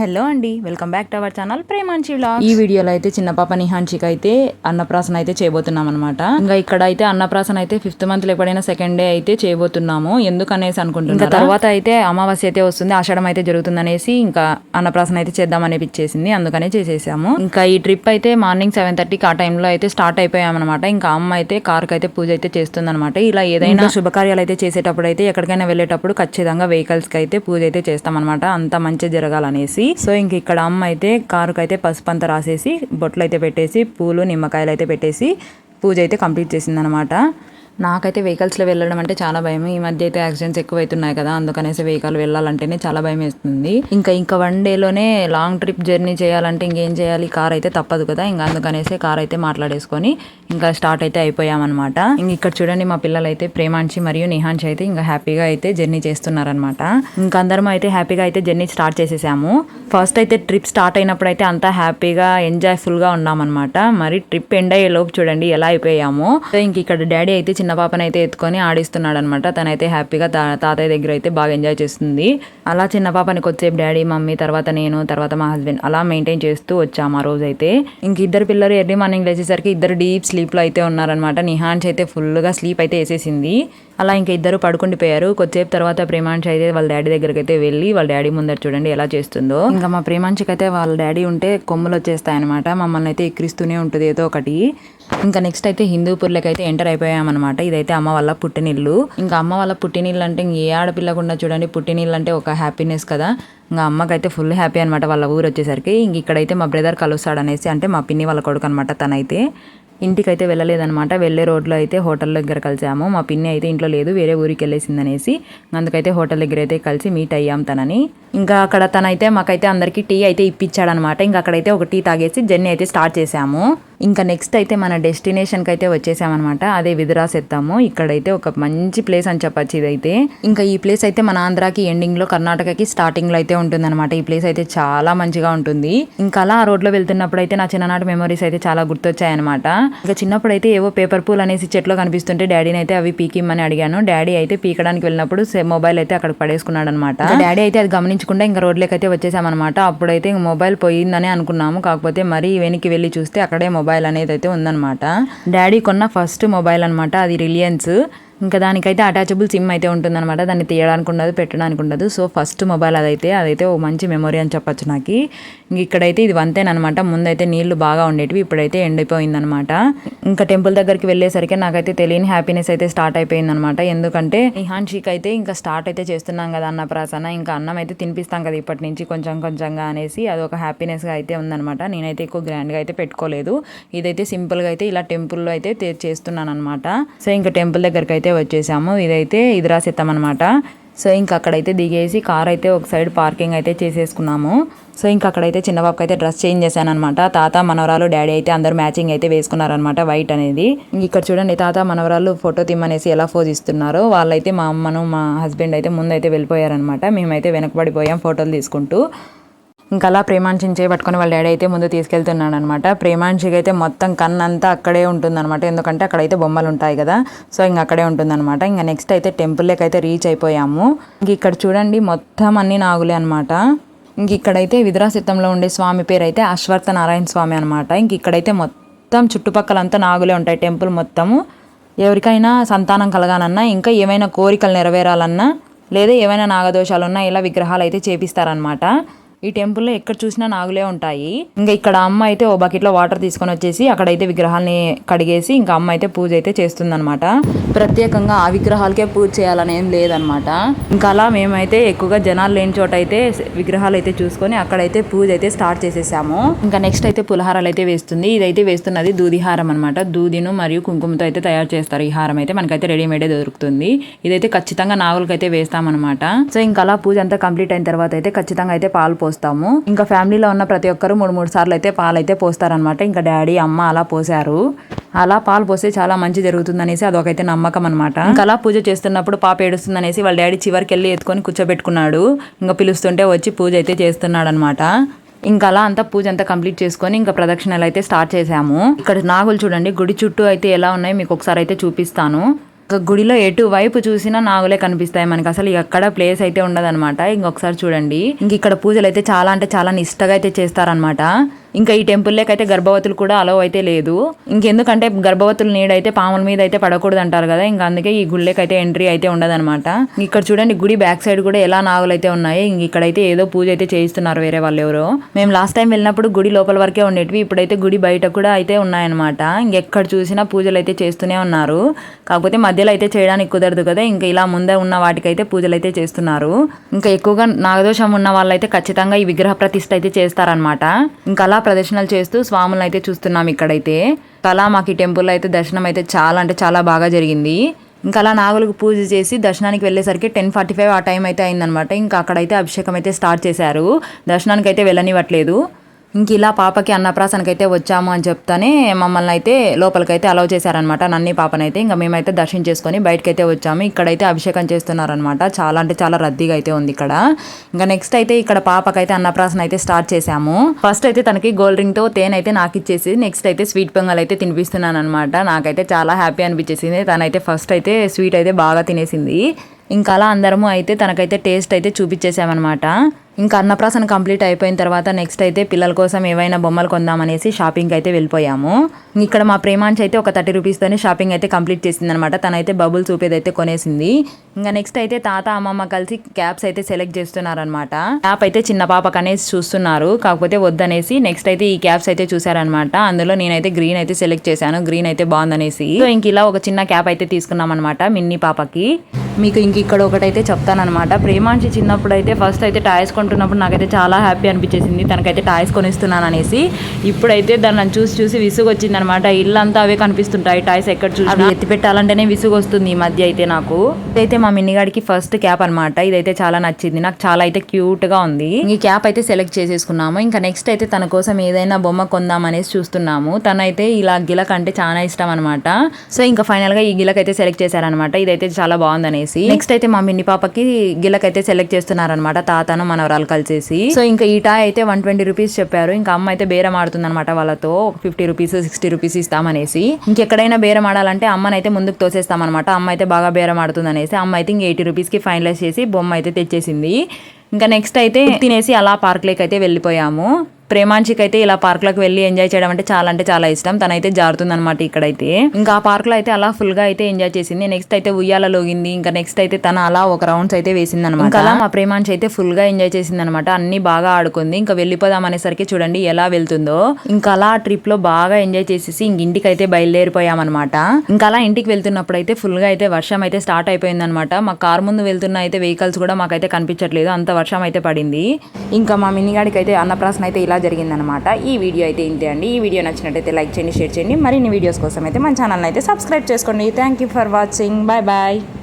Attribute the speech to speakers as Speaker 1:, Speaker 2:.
Speaker 1: Hello అండి welcome back to our channel Premanchi vlog ఈ వీడియోలో అయితే చిన్న పాప నిహాన్షిక అయితే అన్నప్రాసన అయితే చేయబోతున్నాం అనమాట ఇంకా ఇక్కడ అయితే అన్నప్రాసన అయితే ఫిఫ్త్ మంత్లో ఎప్పుడైనా సెకండ్ డే అయితే చేయబోతున్నాము. ఎందుకు అనేసి అనుకుంటున్నాం ఇంకా తర్వాత అయితే అమావాస్య అయితే వస్తుంది ఆషాఢం అయితే జరుగుతుంది అనేసి ఇంకా అన్నప్రాసన అయితే చేద్దాం అనిపించేసింది అందుకనే చేసేసాము. ఇంకా ఈ ట్రిప్ అయితే మార్నింగ్ సెవెన్ థర్టీకి ఆ టైంలో అయితే స్టార్ట్ అయిపోయామన్నమాట. ఇంకా అమ్మ అయితే కార్కి అయితే పూజ అయితే చేస్తుంది ఇలా ఏదైనా శుభకార్యాలు అయితే చేసేటప్పుడు అయితే ఎక్కడికైనా వెళ్ళేటప్పుడు ఖచ్చితంగా వెహికల్స్కి అయితే పూజ అయితే చేస్తామన్నమాట. అంత మంచి జరగాలనేసి. సో ఇంక ఇక్కడ అమ్మ అయితే కారుకు అయితే పసుపు అంతా రాసేసి బొట్లు అయితే పెట్టేసి పూలు నిమ్మకాయలు అయితే పెట్టేసి పూజ అయితే కంప్లీట్ చేసిందనమాట. నాకైతే వెహికల్స్లో వెళ్ళడం అంటే చాలా భయం ఈ మధ్య అయితే యాక్సిడెంట్స్ ఎక్కువైతున్నాయి కదా అందుకనేసి వెహికల్ వెళ్ళాలంటేనే చాలా భయం వేస్తుంది. ఇంకా ఇంకా వన్ డేలోనే లాంగ్ ట్రిప్ జర్నీ చేయాలంటే ఇంకేం చేయాలి? కార్ అయితే తప్పదు కదా ఇంకా అందుకనేసి కార్ అయితే మాట్లాడేసుకొని ఇంకా స్టార్ట్ అయితే అయిపోయామన్నమాట. ఇంక ఇక్కడ చూడండి మా పిల్లలు అయితే ప్రేమాంచి మరియు నిహాన్షి అయితే ఇంకా హ్యాపీగా అయితే జర్నీ చేస్తున్నారనమాట ఇంకా అందరం అయితే హ్యాపీగా అయితే జర్నీ స్టార్ట్ చేసేసాము. ఫస్ట్ అయితే ట్రిప్ స్టార్ట్ అయినప్పుడు అయితే అంతా హ్యాపీగా ఎంజాయ్ఫుల్గా ఉన్నామన్నమాట. మరి ట్రిప్ ఎండ్ అయ్యే లోపు చూడండి ఎలా అయిపోయాము. సో ఇంక ఇక్కడ డాడీ అయితే చిన్న పాపని అయితే ఎత్తుకొని ఆడిస్తున్నాడు అనమాట తనైతే హ్యాపీగా తా- తాతయ్య దగ్గర అయితే బాగా ఎంజాయ్ చేస్తుంది. అలా చిన్న పాపని కొద్దిసేపు డాడీ మమ్మీ తర్వాత నేను తర్వాత మా హస్బెండ్ అలా మెయింటైన్ చేస్తూ వచ్చాము ఆ రోజు అయితే ఇంక ఇద్దరు పిల్లలు ఎర్లీ మార్నింగ్ లేచేసరికి ఇద్దరు డీప్ స్లీప్లో అయితే ఉన్నారనమాట. నిహాన్స్ అయితే ఫుల్గా స్లీప్ అయితే వేసేసింది. అలా ఇంకా ఇద్దరు పడుకుండిపోయారు. కొద్దిసేపు తర్వాత ప్రేమాంశ అయితే వాళ్ళ డాడీ దగ్గరికి అయితే వెళ్ళి వాళ్ళ డాడీ ముందర చూడండి ఎలా చేస్తుందో. ఇంకా మా ప్రేమాంశకి అయితే వాళ్ళ డాడీ ఉంటే కొమ్ములు వచ్చేస్తాయన్నమాట మమ్మల్ని అయితే ఎక్కిరిస్తూనే ఉంటుంది ఏదో ఒకటి. ఇంకా నెక్స్ట్ అయితే హిందూపూర్లోకి అయితే ఎంటర్ అయిపోయామన్నమాట. ఇదైతే అమ్మ వాళ్ళ పుట్టినిల్లు. ఇంకా అమ్మ వాళ్ళ పుట్టినిల్లు అంటే ఇంక ఏ ఆడపిల్లకుండా చూడండి. పుట్టినిల్లు అంటే ఒక హ్యాపీనెస్ కదా. ఇంకా అమ్మకైతే ఫుల్ హ్యాపీ అనమాట వాళ్ళ ఊరు వచ్చేసరికి. ఇంక ఇక్కడైతే మా బ్రదర్ కలుస్తాడు అనేసి అంటే మా పిన్ని వాళ్ళ కొడుకు అనమాట తనైతే. ఇంటికైతే వెళ్ళలేదనమాట వెళ్ళే రోడ్లో అయితే హోటల్ దగ్గర కలిసాము. మా పిన్ని అయితే ఇంట్లో లేదు వేరే ఊరికి వెళ్ళేసింది అనేసి అందుకైతే హోటల్ దగ్గర అయితే కలిసి మీట్ అయ్యాం తనని. ఇంకా అక్కడ తనైతే మాకైతే అందరికీ టీ అయితే ఇప్పించాడనమాట ఇంకా అక్కడైతే ఒక టీ తాగేసి జర్నీ అయితే స్టార్ట్ చేసాము. ఇంకా నెక్స్ట్ అయితే మన డెస్టినేషన్కి అయితే వచ్చేసామన్నమాట. అదే విధురాస్ ఎత్తాము ఇక్కడైతే ఒక మంచి ప్లేస్ అని చెప్పొచ్చు ఇదైతే. ఇంకా ఈ ప్లేస్ అయితే మన ఆంధ్రాకి ఎండింగ్లో కర్ణాటకకి స్టార్టింగ్లో అయితే ఉంటుందన్నమాట. ఈ ప్లేస్ అయితే చాలా మంచిగా ఉంటుంది. ఇంకా అలా ఆ రోడ్లో వెళ్తున్నప్పుడు అయితే నా చిన్ననాటి మెమరీస్ అయితే చాలా గుర్తొచ్చాయన్నమాట. ఇంకా చిన్నప్పుడు అయితే ఏవో పేపర్ పూల్ అనేసి చెట్లో కనిపిస్తుంటే డాడీని అయితే అవి పీకిమ్మని అడిగాను. డాడీ అయితే పీకడానికి వెళ్ళినప్పుడు మొబైల్ అయితే అక్కడ పడేసుకున్నాడు అనమాట డాడీ అయితే అది గమనించకుండా ఇంకా రోడ్లోకి అయితే వచ్చేసామన్నమాట. అప్పుడైతే ఇంక మొబైల్ పోయిందని అనుకున్నాము. కాకపోతే మరీ వెనక్కి వెళ్ళి చూస్తే అక్కడే మొబైల్ అనేది అయితే ఉందన్నమాట. డాడీ కొన్న ఫస్ట్ మొబైల్ అనమాట అది రిలయన్స్ ఇంకా దానికైతే అటాచబుల్ సిమ్ అయితే ఉంటుందన్నమాట. దాన్ని తీయడానికి ఉండదు పెట్టడానికి ఉండదు. సో ఫస్ట్ మొబైల్ అదైతే అదైతే ఓ మంచి మెమొరీ అని చెప్పొచ్చు నాకు. ఇంక ఇక్కడైతే ఇది వంతేనమాట ముందైతే నీళ్ళు బాగా ఉండేటివి ఇప్పుడైతే ఎండిపోయిందనమాట ఇంకా టెంపుల్ దగ్గరికి వెళ్ళేసరికి నాకైతే తెలియని హ్యాపీనెస్ అయితే స్టార్ట్ అయిపోయిందనమాట ఎందుకంటే నిహాన్షిక్ అయితే ఇంకా స్టార్ట్ అయితే చేస్తున్నాం కదా అన్న ప్రాసన ఇంకా అన్నం అయితే తినిపిస్తాం కదా ఇప్పటి నుంచి కొంచెం కొంచెంగా అనేసి అది ఒక హ్యాపీనెస్గా అయితే ఉందనమాట నేనైతే ఎక్కువ గ్రాండ్గా అయితే పెట్టుకోలేదు. ఇదైతే సింపుల్గా అయితే ఇలా టెంపుల్లో అయితే చేస్తున్నాను అనమాట సో ఇంకా టెంపుల్ దగ్గరికి అయితే వచ్చేసాము. ఇదైతే ఇదిరాసిత్తం అనమాట సో ఇంకా అక్కడైతే దిగేసి కార్ అయితే ఒక సైడ్ పార్కింగ్ అయితే చేసేసుకున్నాము. సో ఇంకా అక్కడైతే చిన్నబాబుకి అయితే డ్రెస్ చేంజ్ చేశానమాట తాత మనవరాలు డాడీ అయితే అందరు మ్యాచింగ్ అయితే వేసుకున్నారనమాట వైట్ అనేది. ఇక్కడ చూడండి తాత మనవరాలు ఫోటో తిమ్మనేసి ఎలా ఫోజ్ ఇస్తున్నారో వాళ్ళైతే మా అమ్మను మా హస్బెండ్ అయితే ముందైతే అయితే వెళ్ళిపోయారనమాట మేమైతే వెనకబడిపోయాం ఫోటోలు తీసుకుంటూ. ఇంకా అలా ప్రేమాంశిని చేపట్టుకొని వాళ్ళ డాడీ అయితే ముందు తీసుకెళ్తున్నాడు అనమాట ప్రేమాంశికి అయితే మొత్తం కన్నంతా అక్కడే ఉంటుందన్నమాట ఎందుకంటే అక్కడైతే బొమ్మలు ఉంటాయి కదా. సో ఇంక అక్కడే ఉంటుందన్నమాట ఇంకా నెక్స్ట్ అయితే టెంపుల్లోకి అయితే రీచ్ అయిపోయాము. ఇంక ఇక్కడ చూడండి మొత్తం అన్ని నాగులే అనమాట ఇంక ఇక్కడైతే విధురాసిత్తంలో ఉండే స్వామి పేరు అయితే అశ్వర్థ నారాయణ స్వామి అనమాట ఇంక ఇక్కడైతే మొత్తం చుట్టుపక్కలంతా నాగులే ఉంటాయి టెంపుల్ మొత్తము. ఎవరికైనా సంతానం కలగాలన్నా ఇంకా ఏమైనా కోరికలు నెరవేరాలన్నా లేదా ఏమైనా నాగదోషాలు ఉన్నా ఇలా విగ్రహాలు అయితే చేపిస్తారనమాట ఈ టెంపుల్లో ఎక్కడ చూసినా నాగులే ఉంటాయి. ఇంకా ఇక్కడ అమ్మ అయితే ఓ బకెట్లో వాటర్ తీసుకొని వచ్చేసి అక్కడైతే విగ్రహాల్ని కడిగేసి ఇంకా అమ్మ అయితే పూజ అయితే చేస్తుందనమాట ప్రత్యేకంగా ఆ విగ్రహాలకే పూజ చేయాలని ఏం లేదనమాట ఇంకా అలా మేమైతే ఎక్కువగా జనాలు లేని చోట అయితే విగ్రహాలు అయితే చూసుకొని అక్కడైతే పూజ అయితే స్టార్ట్ చేసేసాము. ఇంకా నెక్స్ట్ అయితే పులిహారాలు అయితే వేస్తుంది. ఇదైతే వేస్తున్నది దూదిహారం అనమాట దూదిను మరియు కుంకుమతో అయితే తయారు చేస్తారు. ఈ హారం అయితే మనకైతే రెడీమేడే దొరుకుతుంది. ఇదైతే ఖచ్చితంగా నాగులకైతే వేస్తామన్నమాట. సో ఇంకా అలా పూజ అంతా కంప్లీట్ అయిన తర్వాత అయితే ఖచ్చితంగా అయితే పాలు పోస్తాము. ఇంకా ఫ్యామిలీలో ఉన్న ప్రతి ఒక్కరు మూడు మూడు సార్లు అయితే పాలు అయితే పోస్తారనమాట ఇంకా డాడీ అమ్మ అలా పోసారు అలా పాలు పోస్తే చాలా మంచి జరుగుతుంది అనేసి అదొకైతే నమ్మకం అనమాట ఇంకా అలా పూజ చేస్తున్నప్పుడు పాప ఏడుస్తుంది అనేసి వాళ్ళ డాడీ చివరికి వెళ్ళి ఎత్తుకొని కూర్చోబెట్టుకున్నాడు. ఇంకా పిలుస్తుంటే వచ్చి పూజ అయితే చేస్తున్నాడు అనమాట ఇంకా అలా అంతా పూజ అంతా కంప్లీట్ చేసుకొని ఇంకా ప్రదక్షిణలు అయితే స్టార్ట్ చేసాము ఇక్కడ నాగులు చూడండి గుడి చుట్టూ అయితే ఎలా ఉన్నాయి మీకు ఒకసారి అయితే చూపిస్తాను. గుడిలో ఎటు వైపు చూసినా నాగులే కనిపిస్తాయి మనకి. అసలు ఎక్కడ ప్లేస్ అయితే ఉండదన్నమాట. ఇంకొకసారి చూడండి. ఇంక ఇక్కడ పూజలు అయితే చాలా అంటే చాలా నిష్టగా అయితే చేస్తారనమాట ఇంకా ఈ టెంపుల్లోకి అయితే గర్భవతులు కూడా అలవ్ అయితే లేదు. ఇంకెందుకంటే గర్భవతులు నీడ అయితే పాముల మీద అయితే పడకూడదు అంటారు కదా. ఇంకా అందుకే ఈ గుళ్ళకి అయితే ఎంట్రీ అయితే ఉండదన్నమాట. ఇక్కడ చూడండి గుడి బ్యాక్ సైడ్ కూడా ఎలా నాగులు అయితే ఉన్నాయి. ఇంక ఇక్కడైతే ఏదో పూజ అయితే చేయిస్తున్నారు వేరే వాళ్ళు ఎవరో. మేము లాస్ట్ టైం వెళ్ళినప్పుడు గుడి లోపల వరకే ఉండేటివి. ఇప్పుడైతే గుడి బయట కూడా అయితే ఉన్నాయన్నమాట. ఇంకెక్కడ చూసినా పూజలు అయితే చేస్తూనే ఉన్నారు. కాకపోతే మధ్యలో అయితే చేయడానికి కుదరదు కదా. ఇంకా ఇలా ముందే ఉన్న వాటికైతే పూజలు అయితే చేస్తున్నారు. ఇంకా ఎక్కువగా నాగదోషం ఉన్న వాళ్ళైతే ఖచ్చితంగా ఈ విగ్రహ ప్రతిష్ట అయితే చేస్తారనమాట ఇంకా అలా ప్రదర్శనలు చేస్తూ స్వాములను అయితే చూస్తున్నాం ఇక్కడైతే. అలా మాకు ఈ టెంపుల్ అయితే దర్శనం అయితే చాలా అంటే చాలా బాగా జరిగింది. ఇంకా అలా నాగులకు పూజ చేసి దర్శనానికి వెళ్ళేసరికి టెన్ ఫార్టీ ఫైవ్ ఆ టైం అయితే అయిందనమాట ఇంకా అక్కడైతే అభిషేకం అయితే స్టార్ట్ చేశారు. దర్శనానికి అయితే వెళ్ళనివ్వట్లేదు. ఇంక ఇలా పాపకి అన్నప్రాసనకైతే వచ్చాము అని చెప్తానే మమ్మల్ని అయితే లోపలికైతే అలౌ చేశారనమాట నన్ని పాపనైతే ఇంకా మేమైతే దర్శనం చేసుకొని బయటకైతే వచ్చాము. ఇక్కడైతే అభిషేకం చేస్తున్నారనమాట చాలా అంటే చాలా రద్దీగా అయితే ఉంది ఇక్కడ. ఇంకా నెక్స్ట్ అయితే ఇక్కడ పాపకైతే అన్నప్రాసన అయితే స్టార్ట్ చేశాము. ఫస్ట్ అయితే తనకి గోల్డ్ రింగ్తో తేనె అయితే నాకు ఇచ్చేసి నెక్స్ట్ అయితే స్వీట్ పొంగల్ అయితే తినిపిస్తున్నాను అనమాట నాకైతే చాలా హ్యాపీ అనిపించేసింది. తనైతే ఫస్ట్ అయితే స్వీట్ అయితే బాగా తినేసింది. ఇంకా అలా అందరము అయితే తనకైతే టేస్ట్ అయితే చూపించేసామన్నమాట ఇంకా అన్నప్రాసన కంప్లీట్ అయిపోయిన తర్వాత నెక్స్ట్ అయితే పిల్లల కోసం ఏవైనా బొమ్మలు కొందామనేసి షాపింగ్ అయితే వెళ్ళిపోయాము. ఇక్కడ మా ప్రేమాంచి అయితే ఒక థర్టీ రూపీస్తోనే షాపింగ్ అయితే కంప్లీట్ చేసింది అనమాట తనైతే బబుల్ చూపేది అయితే కొనేసింది. ఇంకా నెక్స్ట్ అయితే తాత అమ్మమ్మ కలిసి క్యాప్స్ అయితే సెలెక్ట్ చేస్తున్నారనమాట. క్యాప్ అయితే చిన్న పాపకు అనేసి చూస్తున్నారు. కాకపోతే వద్దనేసి నెక్స్ట్ అయితే ఈ క్యాప్స్ అయితే చూసారనమాట అందులో నేనైతే గ్రీన్ అయితే సెలెక్ట్ చేశాను. గ్రీన్ అయితే బాగుందనేసి. సో ఇంక ఇలా ఒక చిన్న క్యాప్ అయితే తీసుకున్నాం అనమాట మిన్ని పాపకి. మీకు ఇంక ఇక్కడ ఒకటైతే చెప్తానమాట ప్రేమాంచి చిన్నప్పుడు అయితే ఫస్ట్ అయితే టాయ్స్ కొంటున్నప్పుడు నాకైతే చాలా హ్యాపీ అనిపించేసింది. తనకైతే టాయ్స్ కొనిస్తున్నాను అనేసి. ఇప్పుడైతే దాన్ని చూసి చూసి విసుగు వచ్చిందనమాట ఇల్లంతా అవే కనిపిస్తుంటాయి. టాయ్స్ ఎక్కడ చూసి అవి ఎత్తి పెట్టాలంటేనే విసుగు వస్తుంది ఈ మధ్య అయితే నాకు. ఇదైతే మా మిన్నిగాడికి ఫస్ట్ క్యాప్ అనమాట. ఇదైతే చాలా నచ్చింది. నాకు చాలా అయితే క్యూట్గా ఉంది. ఈ క్యాప్ అయితే సెలెక్ట్ చేసేసుకున్నాము. ఇంకా నెక్స్ట్ అయితే తన కోసం ఏదైనా బొమ్మ కొందాం అనేసి చూస్తున్నాము. తనైతే ఇలా గిలక్ అంటే చాలా ఇష్టం అనమాట. సో ఇంకా ఫైనల్గా ఈ గిలక్ అయితే సెలెక్ట్ చేశారనమాట. ఇదైతే చాలా బాగుందనేసి. నెక్స్ట్ అయితే మా మిన్ని పాపకి గిలక్ అయితే సెలెక్ట్ చేస్తున్నారనమాట. తాతను మనవరాలు కలిసేసి. సో ఇంకా ఈ అయితే వన్ ట్వంటీ రూపీస్ చెప్పారు. ఇంకా అమ్మ అయితే బేరం ఆడుతుంది అనమాట వాళ్ళతో. ఫిఫ్టీ రూపీస్ సిక్స్టీ రూపీస్ ఇస్తామనేసి. ఇంకెక్కడైనా బేరం ఆడాలంటే అమ్మనైతే ముందుకు తోసేస్తామన్నమాట. అమ్మ అయితే బాగా బేరం ఆడుతుంది అనేసి అమ్మ అయితే ఇంక ఎయిటీ రూపీస్కి ఫైనలైజ్ చేసి బొమ్మ అయితే తెచ్చేసింది. ఇంకా నెక్స్ట్ అయితే తినేసి అలా పార్క్లోకి అయితే వెళ్ళిపోయాము. ప్రేమాంచికి అయితే ఇలా పార్క్లోకి వెళ్ళి ఎంజాయ్ చేయడం అంటే చాలా అంటే చాలా ఇష్టం. తనైతే జారుతుంది అనమాట ఇక్కడైతే. ఇంకా ఆ పార్క్లో అయితే అలా ఫుల్గా అయితే ఎంజాయ్ చేసింది. నెక్స్ట్ అయితే ఉయ్యాల లోగింది. ఇంకా నెక్స్ట్ అయితే తన అలా ఒక రౌండ్స్ అయితే వేసింది అనమాట అలా మా ప్రేమాంచి అయితే ఫుల్గా ఎంజాయ్ చేసింది అనమాట అన్ని బాగా ఆడుకుంది. ఇంకా వెళ్ళిపోదాం అనేసరికి చూడండి ఎలా వెళ్తుందో. ఇంకా అలా ట్రిప్లో బాగా ఎంజాయ్ చేసేసి ఇంక ఇంటికి అయితే బయలుదేరిపోయామన్నమాట. ఇంకా అలా ఇంటికి వెళ్తున్నప్పుడు అయితే ఫుల్గా అయితే వర్షం అయితే స్టార్ట్ అయిపోయింది అనమాట మా కార్ ముందు వెళ్తున్న అయితే వెహికల్స్ కూడా మాకైతే కనిపించట్లేదు. అంత వర్షం అయితే పడింది. ఇంకా మా మినిగాడికి అయితే అన్నప్రాసన అయితే ఇలా జరిగిందనమాట. ఈ వీడియో అయితే ఇంతే అండి. ఈ వీడియో నచ్చినట్టయితే లైక్ చేయండి షేర్ చేయండి. మరిన్ని వీడియోస్ కోసం అయితే మన ఛానల్ అయితే సబ్స్క్రైబ్ చేసుకోండి. Thank you for watching bye bye